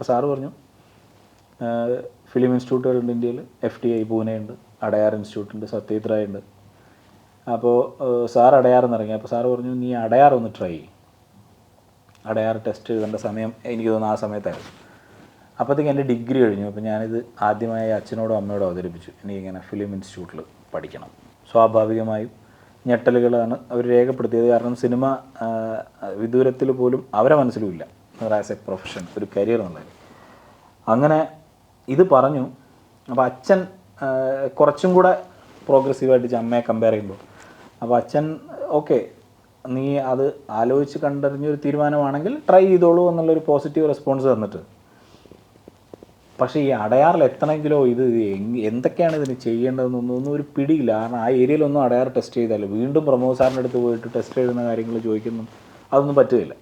അപ്പോൾ സാറ് പറഞ്ഞു ഫിലിം ഇൻസ്റ്റിറ്റ്യൂട്ടുകളുണ്ട് ഇന്ത്യയിൽ എഫ് ടി ഐ പൂനെയുണ്ട് അടയാർ ഇൻസ്റ്റിറ്റ്യൂട്ട് ഉണ്ട് സത്യജിത് റായ് ഉണ്ട് അപ്പോൾ സാർ അടയാറെന്ന് ഇറങ്ങി. അപ്പോൾ സാറ് പറഞ്ഞു നീ അടയാർ ഒന്ന് ട്രൈ ചെയ്യും. അടയാർ ടെസ്റ്റ് എഴുതേണ്ട സമയം എനിക്ക് തോന്നുന്നു ആ സമയത്തായിരുന്നു. അപ്പോഴത്തേക്ക് എന്റെ ഡിഗ്രി കഴിഞ്ഞു. അപ്പോൾ ഞാനിത് ആദ്യമായി അച്ഛനോടും അമ്മയോടും അവതരിപ്പിച്ചു. എനിക്കിങ്ങനെ ഫിലിം ഇൻസ്റ്റിറ്റ്യൂട്ടിൽ പഠിക്കണം. സ്വാഭാവികമായും ഞെട്ടലുകളാണ് അവർ രേഖപ്പെടുത്തിയത്. കാരണം സിനിമ വിദൂരത്തിൽ പോലും അവരെ മനസ്സിലുമില്ല ആസ് എ പ്രൊഫഷൻ ഒരു കരിയർ എന്നുള്ളത് അങ്ങനെ ഇത് പറഞ്ഞു. അപ്പോൾ അച്ഛൻ കുറച്ചും കൂടെ പ്രോഗ്രസീവായിട്ട് അമ്മയെ കമ്പയർ ചെയ്യുമ്പോൾ അപ്പോൾ അച്ഛൻ ഓക്കെ നീ അത് ആലോചിച്ച് കണ്ടറിഞ്ഞൊരു തീരുമാനമാണെങ്കിൽ ട്രൈ ചെയ്തോളൂ എന്നുള്ളൊരു പോസിറ്റീവ് റെസ്പോൺസ് തന്നിട്ട്. പക്ഷേ ഈ അടയാറിൽ എത്തണമെങ്കിലോ ഇത് എന്തൊക്കെയാണ് ഇതിന് ചെയ്യേണ്ടതെന്നൊന്നും ഒന്നും ഒരു പിടിയില്ല. കാരണം ആ ഏരിയയിലൊന്നും അടയാർ ടെസ്റ്റ് ചെയ്താലും? വീണ്ടും പ്രമോദ് സാറിന്റെ അടുത്ത് പോയിട്ട് ടെസ്റ്റ് എഴുതുന്ന കാര്യങ്ങൾ ചോദിക്കുന്നു. അതൊന്നും പറ്റുകയില്ല.